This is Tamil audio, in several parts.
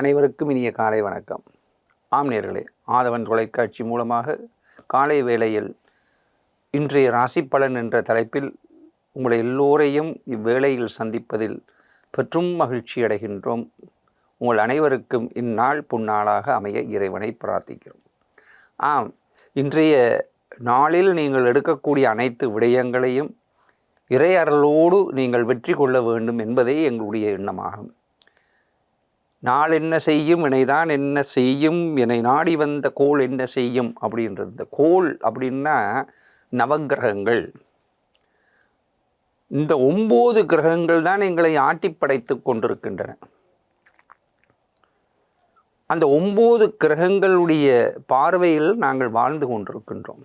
அனைவருக்கும் இனிய காலை வணக்கம். ஆம் நேர்களே ஆதவன் தொலைக்காட்சி மூலமாக காலை வேளையில் இன்றைய ராசி பலன் என்ற தலைப்பில் உங்களை எல்லோரையும் இவ்வேளையில் சந்திப்பதில் பெற்றும் மகிழ்ச்சி அடைகின்றோம். உங்கள் அனைவருக்கும் இந்நாள் புன்னாளாக அமைய இறைவனை பிரார்த்திக்கிறோம். ஆம் இன்றைய நாளில் நீங்கள் எடுக்கக்கூடிய அனைத்து விடயங்களையும் இறை அருளோடு நீங்கள் வெற்றி கொள்ள வேண்டும் என்பதே எங்களுடைய எண்ணமாகும். நாள் என்ன செய்யும் இணைதான் என்ன செய்யும் என்னை நாடி வந்த கோள் என்ன செய்யும் அப்படின்றது. இந்த கோள் அப்படின்னா நவக்கிரகங்கள். இந்த ஒம்பது கிரகங்கள் தான் எங்களை ஆட்டி படைத்து கொண்டிருக்கின்றன. அந்த ஒம்பது கிரகங்களுடைய பார்வையில் நாங்கள் வாழ்ந்து கொண்டிருக்கின்றோம்.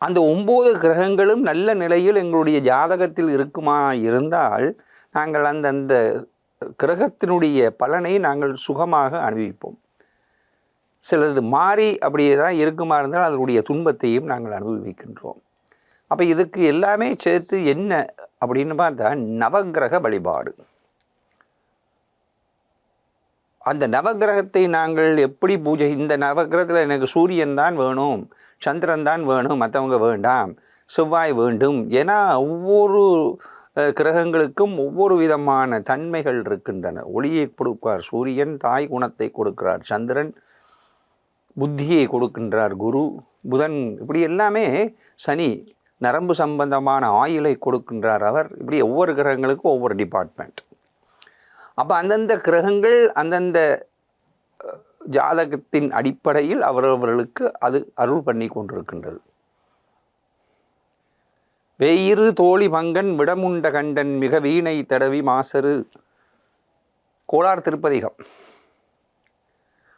அந்த ஒம்பது கிரகங்களும் நல்ல நிலையில் எங்களுடைய ஜாதகத்தில் இருக்குமா இருந்தால் நாங்கள் அந்தந்த கிரகத்தினுடைய பலனை நாங்கள் சுகமாக அனுபவிப்போம். சிலது மாறி அப்படியே தான் இருக்குமா இருந்தால் அதனுடைய துன்பத்தையும் நாங்கள் அனுபவிக்கின்றோம். அப்போ இதுக்கு எல்லாமே சேர்த்து என்ன அப்படின்னு பார்த்தா நவக்கிரக வழிபாடு. அந்த நவக்கிரகத்தை நாங்கள் எப்படி பூஜை இந்த நவக்கிரகத்தில் எனக்கு சூரியன் தான் வேணும் சந்திரன் தான் வேணும் மற்றவங்க வேண்டாம் செவ்வாய் வேண்டும் ஏன்னா ஒவ்வொரு கிரகங்களுக்கும் ஒவ்வொரு விதமான தன்மைகள் இருக்கின்றன. ஒளியை கொடுப்பார் சூரியன் தாய் குணத்தை கொடுக்கிறார் சந்திரன் புத்தியை கொடுக்கின்றார் குரு புதன். இப்படி எல்லாமே சனி நரம்பு சம்பந்தமான ஆயுளை கொடுக்கின்றார் அவர். இப்படி ஒவ்வொரு கிரகங்களுக்கும் ஒவ்வொரு டிபார்ட்மெண்ட் அப்போ அந்தந்த கிரகங்கள் அந்தந்த ஜாதகத்தின் அடிப்படையில் அவரவர்களுக்கு அது அருள் பண்ணி கொண்டிருக்கின்றது. வேயிரு தோழி பங்கன் விடமுண்ட கண்டன் மிக வீணை தடவி மாசரு. கோளார் திருப்பதிகம்.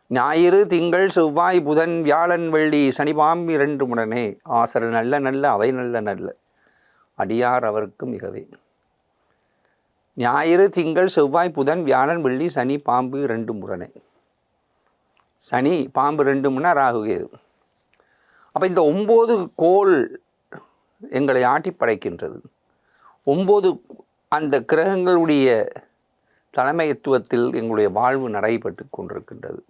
ஞாயிறு திங்கள் செவ்வாய் புதன் வியாழன் வெள்ளி சனிபாம் இரண்டு முடனே. ஆசரு நல்ல நல்ல அவை நல்ல நல்ல. அடியார் அவருக்கு மிகவே. ஞாயிறு திங்கள் செவ்வாய் புதன் வியாழன் வெள்ளி சனி பாம்பு இரண்டு முரணை சனி பாம்பு ரெண்டு முன்னா ராகு கேது. அப்போ இந்த ஒம்பது கோள் எங்களை ஆட்டி படைக்கின்றது. ஒம்பது அந்த கிரகங்களுடைய தலைமைத்துவத்தில் எங்களுடைய வாழ்வு நடைபெற்று கொண்டிருக்கின்றது.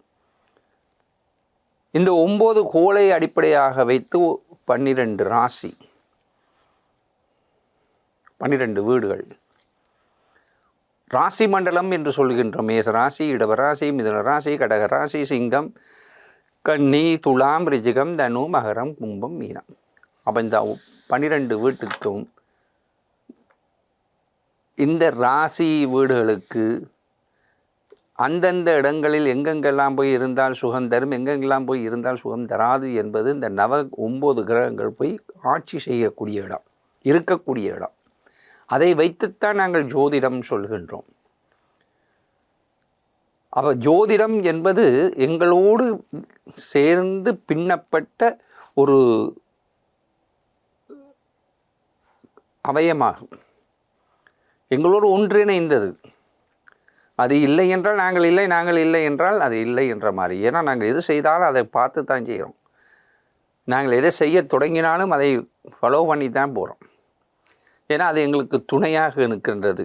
இந்த ஒம்பது கோளை அடிப்படையாக வைத்து பன்னிரண்டு ராசி பன்னிரெண்டு வீடுகள். ராசி மண்டலம் என்று சொல்கின்றோம். மேசராசி இடவராசி மிதனராசி கடகராசி சிங்கம் கன்னி துலாம் ரிஜிகம் தனு மகரம் கும்பம் மீனம். அப்போ இந்த பன்னிரண்டு வீட்டுக்கும் இந்த ராசி வீடுகளுக்கு அந்தந்த இடங்களில் எங்கெங்கெல்லாம் போய் இருந்தால் சுகம் தரும் எங்கெங்கெல்லாம் போய் இருந்தால் சுகம் தராது என்பது இந்த நவ ஒம்பது கிரகங்கள் போய் ஆட்சி செய்யக்கூடிய இடம் இருக்கக்கூடிய இடம். அதை வைத்துத்தான் நாங்கள் ஜோதிடம் சொல்கின்றோம். அப்போ ஜோதிடம் என்பது எங்களோடு சேர்ந்து பின்னப்பட்ட ஒரு அவயமாகும். எங்களோடு ஒன்றிணைந்தது. அது இல்லை என்றால் நாங்கள் இல்லை நாங்கள் இல்லை என்றால் அது இல்லை என்ற மாதிரி. ஏன்னா நாங்கள் எது செய்தாலும் அதை பார்த்து தான் செய்கிறோம். நாங்கள் எதை செய்ய தொடங்கினாலும் அதை ஃபாலோ பண்ணி தான் போகிறோம் ஏன்னா அது எங்களுக்கு துணையாக நிற்கின்றது.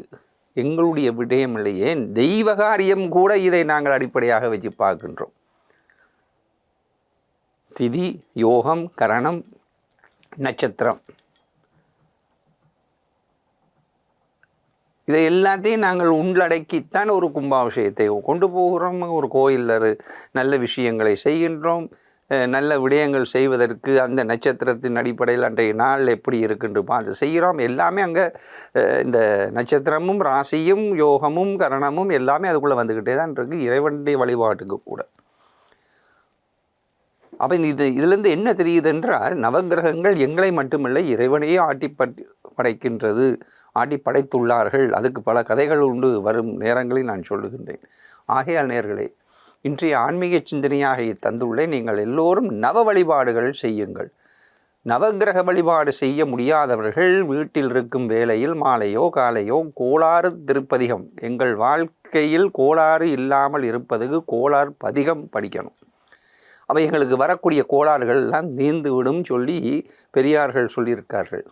எங்களுடைய விடயம் இல்லையே தெய்வ காரியம் கூட இதை நாங்கள் அடிப்படையாக வச்சு பார்க்கின்றோம். திதி யோகம் கரணம் நட்சத்திரம். இதை எல்லாத்தையும் நாங்கள் உள்ளடக்கித்தான் ஒரு கும்பாபிஷேகத்தை கொண்டு போகிறோம். ஒரு கோயிலில் நல்ல விஷயங்களை செய்கின்றோம். நல்ல விடயங்கள் செய்வதற்கு அந்த நட்சத்திரத்தின் அடிப்படையில் அன்றைய நாள் எப்படி இருக்குன்னு பார்த்து செய்கிறோம். எல்லாமே அங்கே இந்த நட்சத்திரமும் ராசியும் யோகமும் கரணமும் எல்லாமே அதுக்குள்ளே வந்துக்கிட்டே தான் இருக்குது இறைவனுடைய வழிபாட்டுக்கு கூட. அப்போ இது இதுலேருந்து என்ன தெரியுது என்றால் நவக்கிரகங்கள் எங்களை மட்டுமில்லை இறைவனையே ஆட்டி படைக்கின்றது. ஆடி படைத்துள்ளார்கள். அதுக்கு பல கதைகள் உண்டு. வரும் நேரங்களில் நான் சொல்லுகின்றேன். ஆகையால் நேர்களே இன்றைய ஆன்மீக சிந்தனையாக தந்துள்ளேன் நீங்கள் எல்லோரும் நவ வழிபாடுகள் செய்யுங்கள். நவக்கிரக வழிபாடு செய்ய முடியாதவர்கள் வீட்டில் இருக்கும் வேளையில் மாலையோ காலையோ கோளாறு திருப்பதிகம். எங்கள் வாழ்க்கையில் கோளாறு இல்லாமல் இருப்பதுக்கு கோளாறு பதிகம் படிக்கணும். அவை எங்களுக்கு வரக்கூடிய கோளாறுகள் எல்லாம் நீந்து விடும் சொல்லி பெரியார்கள் சொல்லியிருக்கார்கள்.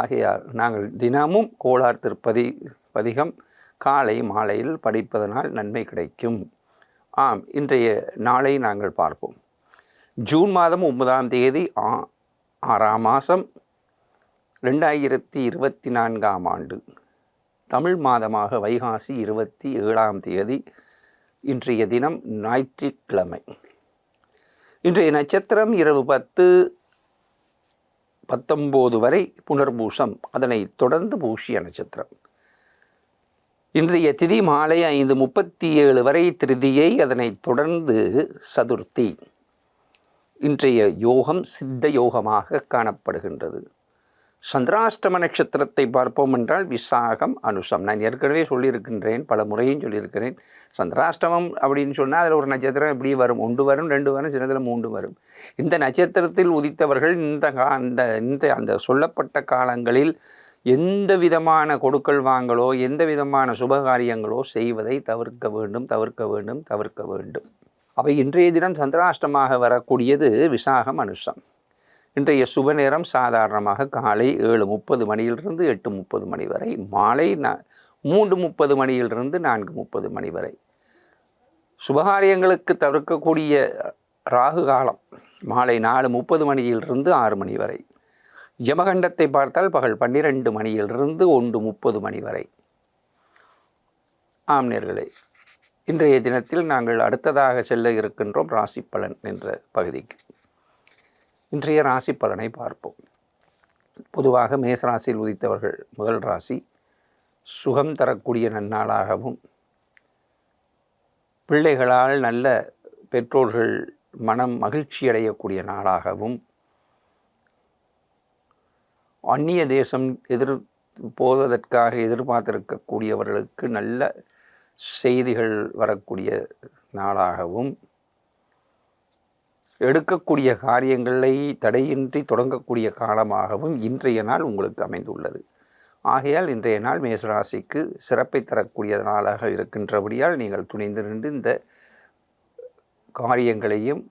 ஆகையால் நாங்கள் தினமும் கோளார் திருப்பதி பதிகம் காலை மாலையில் படிப்பதனால் நன்மை கிடைக்கும். ஆம் இன்றைய நாளை நாங்கள் பார்ப்போம். ஜூன் மாதம் ஒன்பதாம் தேதி ஆ ஆறாம் மாதம் ரெண்டாயிரத்தி இருபத்தி நான்காம் ஆண்டு. தமிழ் மாதமாக வைகாசி இருபத்தி ஏழாம் தேதி இன்றைய தினம் ஞாயிற்றுக்கிழமை. இன்றைய நட்சத்திரம் இரவு பத்து பத்தொம்போது வரை புனர்பூசம் அதனைத் தொடர்ந்து பூஷிய நட்சத்திரம். இன்றைய திதி மாலை ஐந்து முப்பத்தி ஏழு வரை திருதியை அதனைத் தொடர்ந்து சதுர்த்தி. இன்றைய யோகம் சித்த யோகமாக காணப்படுகின்றது. சந்திராஷ்டம நட்சத்திரத்தை பார்ப்போம் என்றால் விசாகம் அனுஷம். நான் ஏற்கனவே சொல்லியிருக்கின்றேன் பல முறையும் சொல்லியிருக்கிறேன். சந்திராஷ்டமம் அப்படின்னு சொன்னால் அதில் ஒரு நட்சத்திரம் எப்படி வரும். ஒன்று வரும் ரெண்டு வரும் சின்னதில் மூன்று வரும். இந்த நட்சத்திரத்தில் உதித்தவர்கள் இந்த கா அந்த இந்த அந்த சொல்லப்பட்ட காலங்களில் எந்த விதமான கொடுக்கல் வாங்கலோ எந்த விதமான சுபகாரியங்களோ செய்வதை தவிர்க்க வேண்டும் தவிர்க்க வேண்டும் தவிர்க்க வேண்டும். அவை இன்றைய தினம் சந்திராஷ்டமாக வரக்கூடியது விசாகம் அனுஷம். இன்றைய சுப நேரம் சாதாரணமாக காலை ஏழு முப்பது மணியிலிருந்து எட்டு முப்பது மணி வரை மாலை மூன்று முப்பது மணியிலிருந்து நான்கு முப்பது மணி வரை. சுபகாரியங்களுக்கு தவிர்க்கக்கூடிய ராகு காலம் மாலை நாலு முப்பது மணியிலிருந்து ஆறு மணி வரை. ஜமகண்டத்தை பார்த்தால் பகல் பன்னிரெண்டு மணியிலிருந்து ஒன்று முப்பது மணி வரை. ஆம்னியர்களே இன்றைய தினத்தில் நாங்கள் அடுத்ததாக செல்ல இருக்கின்றோம் ராசி பலன் என்ற பகுதிக்கு. இன்றைய ராசி பலனை பார்ப்போம். பொதுவாக மேசராசியில் உதித்தவர்கள் முதல் ராசி. சுகம் தரக்கூடிய நன்னாளாகவும் பிள்ளைகளால் நல்ல பெற்றோர்கள் மனம் மகிழ்ச்சி அடையக்கூடிய நாளாகவும் அந்நிய தேசம் எதிர் போவதற்காக எதிர்பார்த்திருக்கக்கூடியவர்களுக்கு நல்ல செய்திகள் வரக்கூடிய நாளாகவும் எடுக்கக்கூடிய காரியங்களை தடையின்றி தொடங்கக்கூடிய காலமாகவும் இன்றைய நாள் உங்களுக்கு அமைந்துள்ளது. ஆகையால் இன்றைய நாள் மேசராசிக்கு சிறப்பை தரக்கூடிய நாளாக இருக்கின்றபடியால் நீங்கள் துணிந்து நின்று இந்த காரியங்களையும்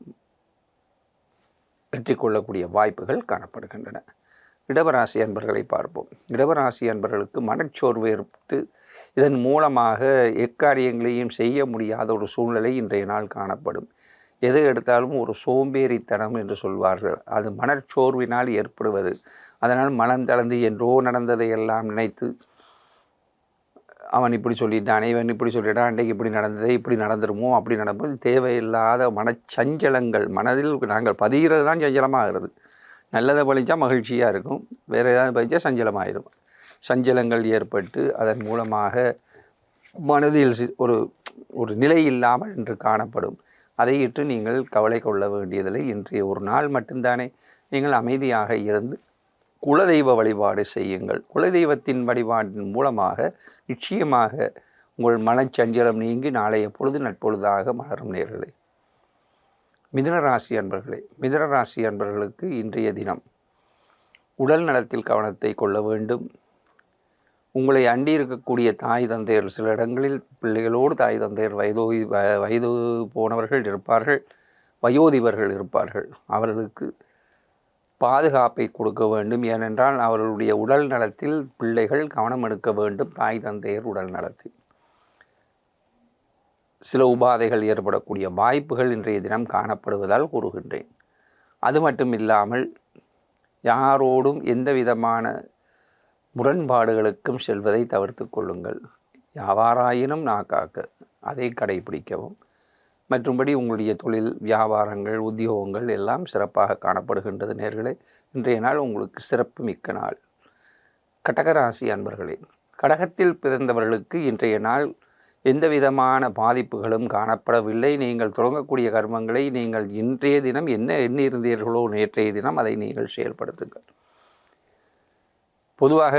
வெற்றி கொள்ளக்கூடிய வாய்ப்புகள் காணப்படுகின்றன. இடவராசி அன்பர்களை பார்ப்போம். இடவராசி அன்பர்களுக்கு மனச்சோர்வு ஏற்பட்டு இதன் மூலமாக எக்காரியங்களையும் செய்ய முடியாத ஒரு சூழ்நிலை இன்றைய நாள் காணப்படும். எது எடுத்தாலும் ஒரு சோம்பேறித்தனம் என்று சொல்வார்கள். அது மனச்சோர்வினால் ஏற்படுவது. அதனால் மனம் தளர்ந்து என்றோ நடந்ததை எல்லாம் நினைத்து அவன் இப்படி சொல்லிட்டான் இவன் இப்படி சொல்லிட்டான் அன்றைக்கு இப்படி நடந்தது இப்படி நடந்துருமோ அப்படி நடப்பது தேவையில்லாத மனச்சஞ்சலங்கள். மனதில் நாங்கள் பதிகிறது தான் சஞ்சலமாகிறது. நல்லதை பழிச்சா மகிழ்ச்சியாக இருக்கும் வேறு ஏதாவது பழிச்சா சஞ்சலமாயிடும் சஞ்சலங்கள் ஏற்பட்டு அதன் மூலமாக மனதில் ஒரு ஒரு நிலை இல்லாமல் என்று காணப்படும். அதை இட்டு நீங்கள் கவலை கொள்ள வேண்டியதில்லை. இன்றைய ஒரு நாள் மட்டும்தானே நீங்கள் அமைதியாக இருந்து குலதெய்வ வழிபாடு செய்யுங்கள். குலதெய்வத்தின் வழிபாட்டின் மூலமாக நிச்சயமாக உங்கள் மனச்சஞ்சலம் நீங்கி நாளைய பொழுது நட்பொழுதாக மலரும் நேர்களே. மிதுனராசி அன்பர்களே மிதுனராசி அன்பர்களுக்கு இன்றைய தினம் உடல் நலத்தில் கவனத்தை கொள்ள வேண்டும். உங்களை அண்டி இருக்கக்கூடிய தாய் தந்தையர். சில இடங்களில் பிள்ளைகளோடு தாய் தந்தையர் வயதோ வயது போனவர்கள் இருப்பார்கள். வயோதிபர்கள் இருப்பார்கள். அவர்களுக்கு பாதுகாப்பை கொடுக்க வேண்டும். ஏனென்றால் அவர்களுடைய உடல் நலத்தில் பிள்ளைகள் கவனம் எடுக்க வேண்டும். தாய் தந்தையர் உடல் நலத்தில். சில உபாதைகள் ஏற்படக்கூடிய வாய்ப்புகள் இன்றைய தினம் காணப்படுவதால் கூறுகின்றேன். அது மட்டும் இல்லாமல் யாரோடும் எந்த விதமான முரண்பாடுகளுக்கும் செல்வதை தவிர்த்து கொள்ளுங்கள். யாவாராயினும் நாக்காக்க அதை கடைபிடிக்கவும் மற்றும்படி உங்களுடைய தொழில் வியாபாரங்கள் உத்தியோகங்கள் எல்லாம் சிறப்பாக காணப்படுகின்றது நேர்களே. இன்றைய நாள் உங்களுக்கு சிறப்பு மிக்க நாள். கடகராசி அன்பர்களே கடகத்தில் பிறந்தவர்களுக்கு இன்றைய நாள் எந்த விதமான பாதிப்புகளும் காணப்படவில்லை. நீங்கள் தொடங்கக்கூடிய கர்மங்களை நீங்கள் இன்றைய தினம் என்ன எண்ணியிருந்தீர்களோ நேற்றைய தினம் அதை நீங்கள் செயல்படுத்துங்கள். பொதுவாக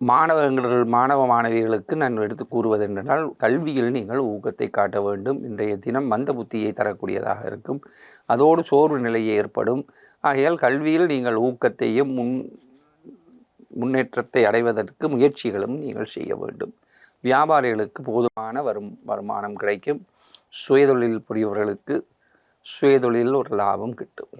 மாணவர்கள் மாணவ மாணவிகளுக்கு நான் எடுத்து கூறுவது என்றால் கல்வியில் நீங்கள் ஊக்கத்தை காட்ட வேண்டும். இன்றைய தினம் மந்த புத்தியை தரக்கூடியதாக இருக்கும். அதோடு சோர்வு நிலை ஏற்படும். ஆகையால் கல்வியில் நீங்கள் ஊக்கத்தையும் முன் முன்னேற்றத்தை அடைவதற்கு முயற்சிகளும் நீங்கள் செய்ய வேண்டும். வியாபாரிகளுக்கு போதுமான வரும் வருமானம் கிடைக்கும். சுயதொழில் புரியவர்களுக்கு சுயதொழிலில் ஒரு லாபம் கிட்டும்.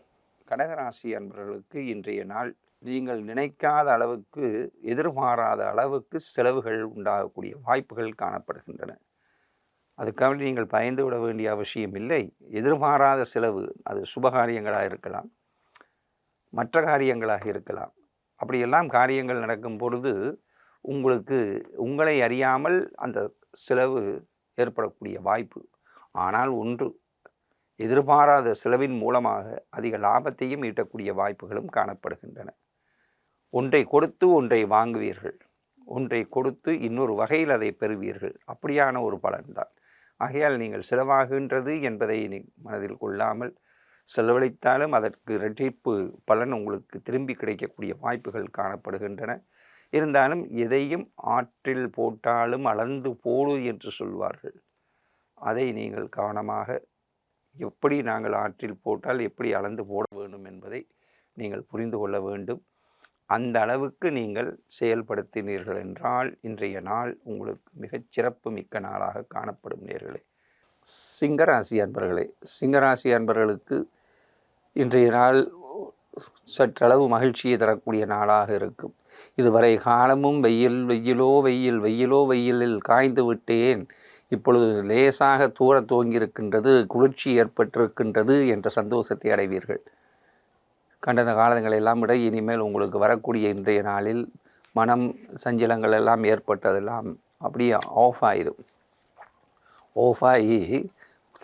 கடகராசி அன்பர்களுக்கு இன்றைய நாள் நீங்கள் நினைக்காத அளவுக்கு எதிர்பாராத அளவுக்கு செலவுகள் உண்டாகக்கூடிய வாய்ப்புகள் காணப்படுகின்றன. அதுக்காக நீங்கள் பயந்து விட வேண்டிய அவசியம் இல்லை. எதிர்பாராத செலவு அது சுபகாரியங்களாக இருக்கலாம். மற்ற காரியங்களாக இருக்கலாம். அப்படியெல்லாம் காரியங்கள் நடக்கும் பொழுது உங்களுக்கு உங்களை அறியாமல் அந்த செலவு ஏற்படக்கூடிய வாய்ப்பு. ஆனால் ஒன்று எதிர்பாராத செலவின் மூலமாக அதிக லாபத்தையும் ஈட்டக்கூடிய வாய்ப்புகளும் காணப்படுகின்றன. ஒன்றை கொடுத்து ஒன்றை வாங்குவீர்கள். ஒன்றை கொடுத்து இன்னொரு வகையில் அதை பெறுவீர்கள். அப்படியான ஒரு பலன்தான் ஆகையால் நீங்கள் செலவாகின்றது என்பதை மனதில் கொள்ளாமல் செலவழித்தாலும் அதற்கு இரட்டிப்பு பலன் உங்களுக்கு திரும்பி கிடைக்கக்கூடிய வாய்ப்புகள் காணப்படுகின்றன. இருந்தாலும் எதையும் ஆற்றில் போட்டாலும் அளந்து போடு என்று சொல்வார்கள். அதை நீங்கள் கவனமாக எப்படி நாங்கள் ஆற்றில் போட்டால் எப்படி அளந்து போட வேண்டும் என்பதை நீங்கள் புரிந்து கொள்ள வேண்டும். அந்த அளவுக்கு நீங்கள் செயல்படுத்தினீர்கள் என்றால் இன்றைய நாள் உங்களுக்கு மிகச் சிறப்பு மிக்க நாளாக காணப்படும் நேர்களே. சிங்கராசி அன்பர்களே சிங்கராசி அன்பர்களுக்கு இன்றைய நாள் சற்றளவு மகிழ்ச்சியை தரக்கூடிய நாளாக இருக்கும். இதுவரை காலமும் வெயில் வெயிலோ வெயில் வெயிலோ வெயிலில் காய்ந்து விட்டேன். இப்பொழுது லேசாக தூர துவங்கியிருக்கின்றது குளிர்ச்சி ஏற்பட்டிருக்கின்றது என்ற சந்தோஷத்தை அடைவீர்கள். கடந்த காலங்கள் எல்லாம் விட இனிமேல் உங்களுக்கு வரக்கூடிய இன்றைய நாளில் மனம் சஞ்சலங்கள் எல்லாம் ஏற்பட்டதெல்லாம் அப்படியே ஆஃப் ஆயிடும் ஆஃப் ஆகி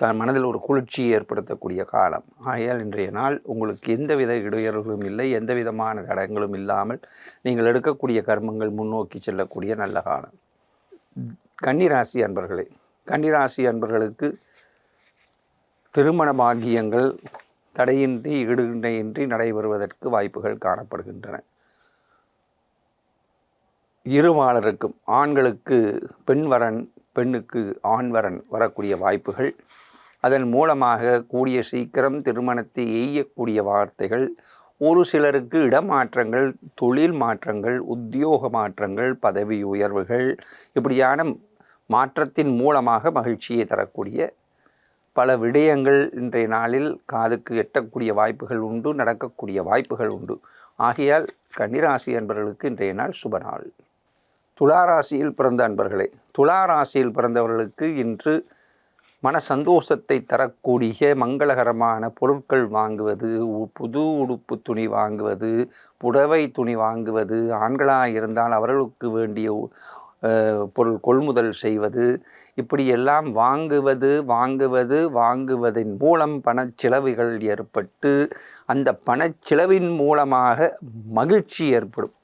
தன் மனதில் ஒரு குளிர்ச்சியை ஏற்படுத்தக்கூடிய காலம். ஆகையால் இன்றைய நாள் உங்களுக்கு எந்தவித இடையூறுகளும் இல்லை எந்த விதமான தடங்களும் இல்லாமல் நீங்கள் எடுக்கக்கூடிய கர்மங்கள் முன்னோக்கி செல்லக்கூடிய நல்ல காலம். கன்னிராசி அன்பர்களே கன்னிராசி அன்பர்களுக்கு திருமண பாகியங்கள் தடையின்றி இடுகின்றையின்றி நடைபெறுவதற்கு வாய்ப்புகள் காணப்படுகின்றன. இருமாளருக்கும் ஆண்களுக்கு பெண் வரன் பெண்ணுக்கு ஆண் வரன் வரக்கூடிய வாய்ப்புகள். அதன் மூலமாக கூடிய சீக்கிரம் திருமணத்தை எய்யக்கூடிய வார்த்தைகள். ஒரு சிலருக்கு இடமாற்றங்கள் தொழில் மாற்றங்கள் உத்தியோக மாற்றங்கள் பதவி உயர்வுகள் இப்படியான மாற்றத்தின் மூலமாக மகிழ்ச்சியை தரக்கூடிய பல விடயங்கள் இன்றைய நாளில் காதுக்கு எட்டக்கூடிய வாய்ப்புகள் உண்டு நடக்கக்கூடிய வாய்ப்புகள் உண்டு. ஆகையால் கன்னிராசி அன்பர்களுக்கு இன்றைய நாள் சுப நாள். துளாராசியில் பிறந்த அன்பர்களே துளாராசியில் பிறந்தவர்களுக்கு இன்று மன சந்தோஷத்தை தரக்கூடிய மங்களகரமான பொருட்கள் வாங்குவது புது உடுப்பு துணி வாங்குவது புடவை துணி வாங்குவது ஆண்களாக இருந்தால் அவர்களுக்கு வேண்டிய பொருள் கொள்முதல் செய்வது இப்படியெல்லாம் வாங்குவது வாங்குவது வாங்குவதன் மூலம் பணச்சிலவுகள் ஏற்பட்டு அந்த பணச்சிலவின் மூலமாக மகிழ்ச்சி ஏற்படும்.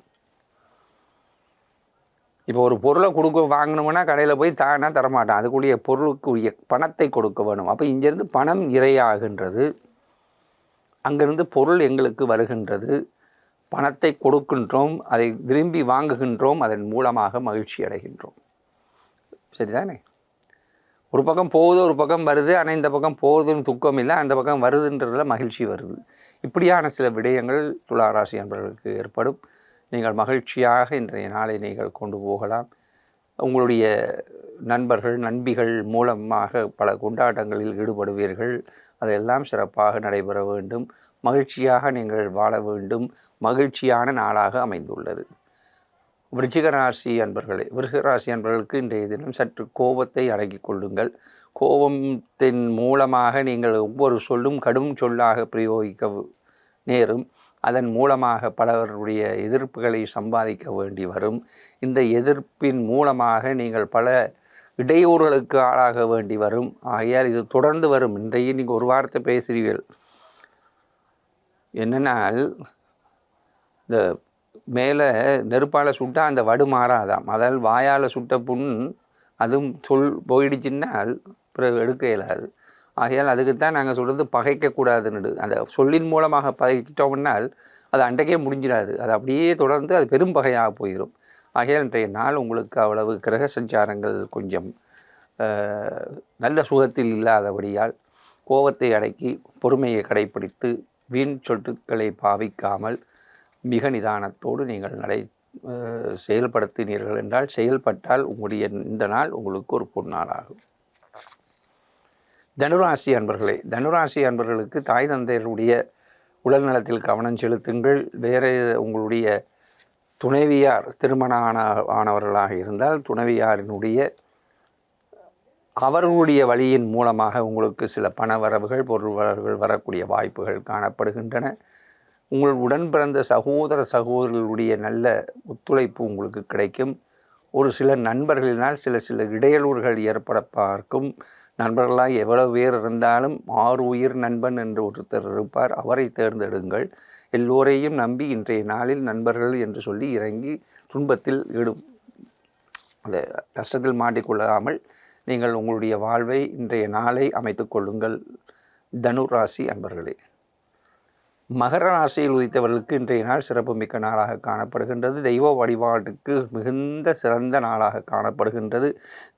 இப்போ ஒரு பொருளை கொடுக்க வாங்கணும்னா கடையில் போய் தானாக தரமாட்டான். அதுக்குரிய பொருளுக்குரிய பணத்தை கொடுக்க வேணும். அப்போ இங்கேருந்து பணம் இரையாகின்றது. அங்கேருந்து பொருள் எங்களுக்கு வருகின்றது. பணத்தை கொடுக்கின்றோம் அதை விரும்பி வாங்குகின்றோம் அதன் மூலமாக மகிழ்ச்சி அடைகின்றோம். சரிதானே? ஒரு பக்கம் போகுது ஒரு பக்கம் வருது ஆனால் இந்த பக்கம் போகுதுன்னு துக்கம் இல்லை அந்த பக்கம் வருதுன்றதில் மகிழ்ச்சி வருது. இப்படியான சில விடயங்கள் துளாராசி என்பவர்களுக்கு ஏற்படும். நீங்கள் மகிழ்ச்சியாக இன்றைய நாளை நீங்கள் கொண்டு போகலாம். உங்களுடைய நண்பர்கள் நண்பிகள் மூலமாக பல கொண்டாட்டங்களில் ஈடுபடுவீர்கள். அதெல்லாம் சிறப்பாக நடைபெற வேண்டும். மகிழ்ச்சியாக நீங்கள் வாழ வேண்டும். மகிழ்ச்சியான நாளாக அமைந்துள்ளது. விருச்சிகராசி அன்பர்களே விருச்சிகராசி அன்பர்களுக்கு இன்றைய தினம் சற்று கோபத்தை அடக்கிக் கொள்ளுங்கள். கோபத்தின் மூலமாக நீங்கள் ஒவ்வொரு சொல்லும் கடும் சொல்லாக பிரயோகிக்க நேரும். அதன் மூலமாக பலருடைய எதிர்ப்புகளை சம்பாதிக்க வேண்டி வரும். இந்த எதிர்ப்பின் மூலமாக நீங்கள் பல இடையூறுகளுக்கு ஆளாக வேண்டி வரும். ஆகையால் இது தொடர்ந்து வரும். இன்றைய நீங்கள் ஒரு வார்த்தை பேசுகிறீர்கள் என்னென்னால் இந்த மேலே நெருப்பால் சுட்டால் அந்த வடு மாறாதாம். அதால் வாயால் சுட்ட புண் அதுவும் சொல் போயிடுச்சுன்னால் பிறகு எடுக்க இயலாது. ஆகையால் அதுக்கு தான் நாங்கள் சொல்கிறது பகைக்கக்கூடாதுன்னு அந்த சொல்லின் மூலமாக பகைக்கிட்டோம்னால் அது அன்றைக்கே முடிஞ்சிடாது. அது அப்படியே தொடர்ந்து அது பெரும் பகையாக போயிடும். ஆகையால் இன்றைய நாள் உங்களுக்கு அவ்வளவு கிரக சஞ்சாரங்கள் கொஞ்சம் நல்ல சுகத்தில் இல்லாதபடியால் கோபத்தை அடக்கி பொறுமையை கடைப்பிடித்து வீண் சொட்டுக்களை பாவிக்காமல் மிக நிதானத்தோடு நீங்கள் நடை செயல்படுத்தினீர்கள் என்றால் செயல்பட்டால் உங்களுடைய இந்த நாள் உங்களுக்கு ஒரு பொன்னாளாகும் தனுராசி அன்பர்களே தனுராசி அன்பர்களுக்கு தாய் தந்தையருடைய உடல் நலத்தில் கவனம் செலுத்துங்கள். வேறு உங்களுடைய துணைவியார் திருமண ஆன ஆனவர்களாக இருந்தால் துணைவியாரினுடைய அவர்களுடைய வழியின் மூலமாக உங்களுக்கு சில பண வரவுகள் பொருள் வரவுகள் வரக்கூடிய வாய்ப்புகள் காணப்படுகின்றன. உங்கள் உடன் பிறந்த சகோதர சகோதரர்களுடைய நல்ல ஒத்துழைப்பு உங்களுக்கு கிடைக்கும். ஒரு சில நண்பர்களினால் சில சில இடையலூர்கள் ஏற்பட பார்க்கும். நண்பர்களாக எவ்வளவு பேர் இருந்தாலும் ஆறு உயிர் நண்பன் என்று ஒருத்தர் இருப்பார். அவரை தேர்ந்தெடுங்கள். எல்லோரையும் நம்பி இன்றைய நாளில் நண்பர்கள் என்று சொல்லி இறங்கி துன்பத்தில் ஈடும். அந்த கஷ்டத்தில் மாட்டிக்கொள்ளாமல் நீங்கள் உங்களுடைய வாழ்வை இன்றைய நாளை அமைத்து கொள்ளுங்கள். தனுராசி அன்பர்களே மகர ராசியில் உதித்தவர்களுக்கு இன்றைய நாள் சிறப்பு மிக்க நாளாக காணப்படுகின்றது. தெய்வ வழிபாட்டுக்கு மிகுந்த சிறந்த நாளாக காணப்படுகின்றது.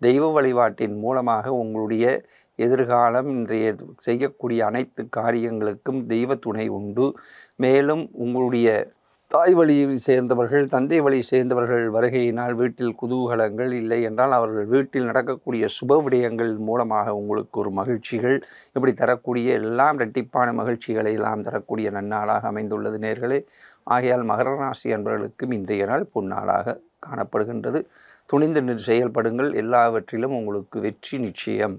தெய்வ வழிபாட்டின் மூலமாக உங்களுடைய எதிர்காலம் இன்றைய செய்யக்கூடிய அனைத்து காரியங்களுக்கும் தெய்வ துணை உண்டு. மேலும் உங்களுடைய தாய் வழியை சேர்ந்தவர்கள் தந்தை வழி சேர்ந்தவர்கள் வருகையினால் வீட்டில் குதூகலங்கள் இல்லை என்றால் அவர்கள் வீட்டில் நடக்கக்கூடிய சுப விடயங்கள் மூலமாக உங்களுக்கு ஒரு மகிழ்ச்சிகள். இப்படி தரக்கூடிய எல்லாம் இரட்டிப்பான மகிழ்ச்சிகளை எல்லாம் தரக்கூடிய நன்னாளாக அமைந்துள்ளது நேர்களே. ஆகையால் மகர ராசி அன்பர்களுக்கும் இன்றைய நாள் பொன்னாளாக காணப்படுகின்றது. துணிந்து நின்று செயல்படுங்கள். எல்லாவற்றிலும் உங்களுக்கு வெற்றி நிச்சயம்.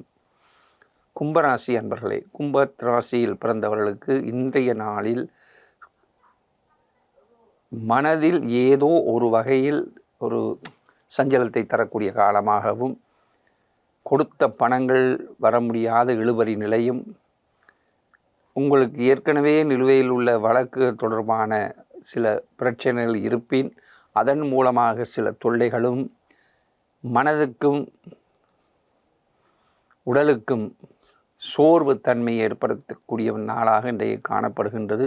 கும்பராசி அன்பர்களே கும்ப ராசியில் பிறந்தவர்களுக்கு இன்றைய நாளில் மனதில் ஏதோ ஒரு வகையில் ஒரு சஞ்சலத்தை தரக்கூடிய காலமாகவும் கொடுத்த பணங்கள் வர முடியாத இழுபறி நிலையும் உங்களுக்கு ஏற்கனவே நிலுவையில் உள்ள வழக்கு தொடர்பான சில பிரச்சனைகள் இருப்பின் அதன் மூலமாக சில தொல்லைகளும் மனதுக்கும் உடலுக்கும் சோர்வு தன்மையை ஏற்படுத்தக்கூடிய நாளாக இன்றைய காணப்படுகின்றது.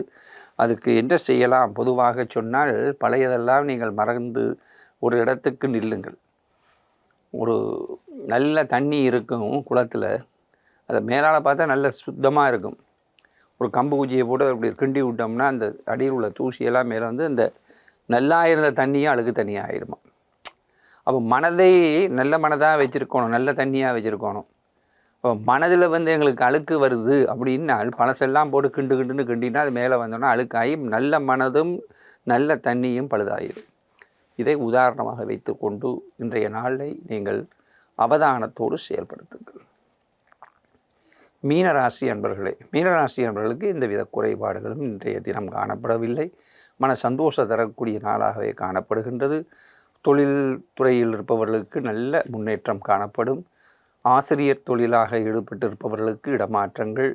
அதுக்கு என்ன செய்யலாம். பொதுவாக சொன்னால் பழையதெல்லாம் நீங்கள் மறந்து ஒரு இடத்துக்கு நில்லுங்கள். ஒரு நல்ல தண்ணி இருக்கும் குளத்தில். அதை மேலால் பார்த்தா நல்ல சுத்தமாக இருக்கும். ஒரு கம்பு குச்சியை போட்டு அப்படி கிண்டி விட்டோம்னா அந்த அடியில் உள்ள தூசியெல்லாம் மேலே வந்து அந்த நல்லா இருந்த தண்ணியும் அழுகு தண்ணியாக ஆயிடுமா அப்போ மனதை நல்ல மனதாக வச்சுருக்கணும். நல்ல தண்ணியாக வச்சுருக்கணும். இப்போ மனதில் வந்து எங்களுக்கு அழுக்கு வருது அப்படின்னா பழசெல்லாம் போட்டு கிண்டு கிண்டுன்னு கிண்டினா அது மேலே வந்தோன்னா அழுக்காகி நல்ல மனதும் நல்ல தண்ணியும் பழுதாயிடும் இதை உதாரணமாக வைத்துக்கொண்டு இன்றைய நாளை நீங்கள் அவதானத்தோடு செயல்படுத்துங்கள். மீனராசி அன்பர்களே மீனராசி அன்பர்களுக்கு எந்தவித குறைபாடுகளும் இன்றைய தினம் காணப்படவில்லை. மன சந்தோஷம் தரக்கூடிய நாளாகவே காணப்படுகின்றது. தொழில் துறையில் இருப்பவர்களுக்கு நல்ல முன்னேற்றம் காணப்படும். ஆசிரியர் தொழிலாக ஈடுபட்டிருப்பவர்களுக்கு இடமாற்றங்கள்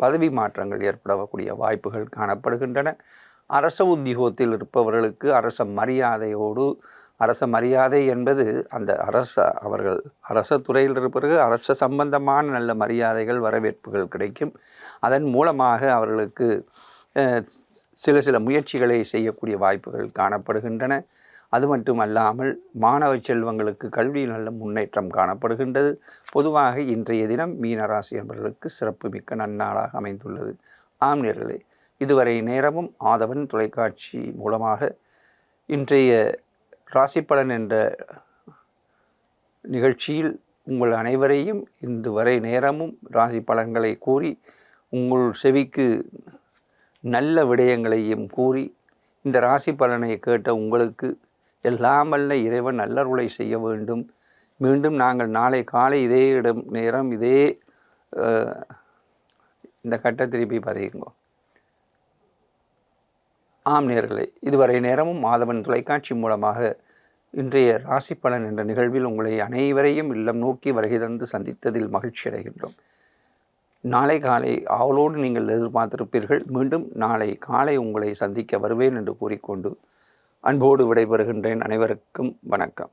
பதவி மாற்றங்கள் ஏற்படக்கூடிய வாய்ப்புகள் காணப்படுகின்றன. அரச உத்தியோகத்தில் இருப்பவர்களுக்கு அரச மரியாதையோடு அரச மரியாதை என்பது அந்த அரச அவர்கள் அரச துறையில் இருப்பவர்கள் அரச சம்பந்தமான நல்ல மரியாதைகள் வரவேற்புகள் கிடைக்கும். அதன் மூலமாக அவர்களுக்கு சில சில முயற்சிகளை செய்யக்கூடிய வாய்ப்புகள் காணப்படுகின்றன. அது மட்டும் அல்லாமல் மாணவ செல்வங்களுக்கு கல்வி நல்ல முன்னேற்றம் காணப்படுகின்றது. பொதுவாக இன்றைய தினம் மீனராசி என்பவர்களுக்கு சிறப்பு மிக்க நன்னாளாக அமைந்துள்ளது. ஆம் நேர்களே இதுவரை நேரமும் ஆதவன் தொலைக்காட்சி மூலமாக இன்றைய ராசி பலன் என்ற நிகழ்ச்சியில் உங்கள் அனைவரையும் இன்று வரை நேரமும் ராசி பலன்களை கூறி உங்கள் செவிக்கு நல்ல விடயங்களையும் கூறி இந்த ராசி பலனை கேட்ட உங்களுக்கு எல்லாம் வல்ல இறைவன் நல்லருளை செய்ய வேண்டும். மீண்டும் நாங்கள் நாளை காலை இதே இடம் நேரம் இதே இந்த கட்ட திருப்பி பதியுங்கோ. ஆம் நேர்களை இதுவரை நேரமும் மாதவன் தொலைக்காட்சி மூலமாக இன்றைய ராசி பலன் என்ற நிகழ்வில் உங்களை அனைவரையும் இல்லம் நோக்கி வருகை தந்து சந்தித்ததில் மகிழ்ச்சி அடைகின்றோம். நாளை காலை ஆவலோடு நீங்கள் எதிர்பார்த்திருப்பீர்கள். மீண்டும் நாளை காலை உங்களை சந்திக்க வருவேன் என்று கூறிக்கொண்டு அன்போடு விடைபெறுகின்றேன் அனைவருக்கும் வணக்கம்.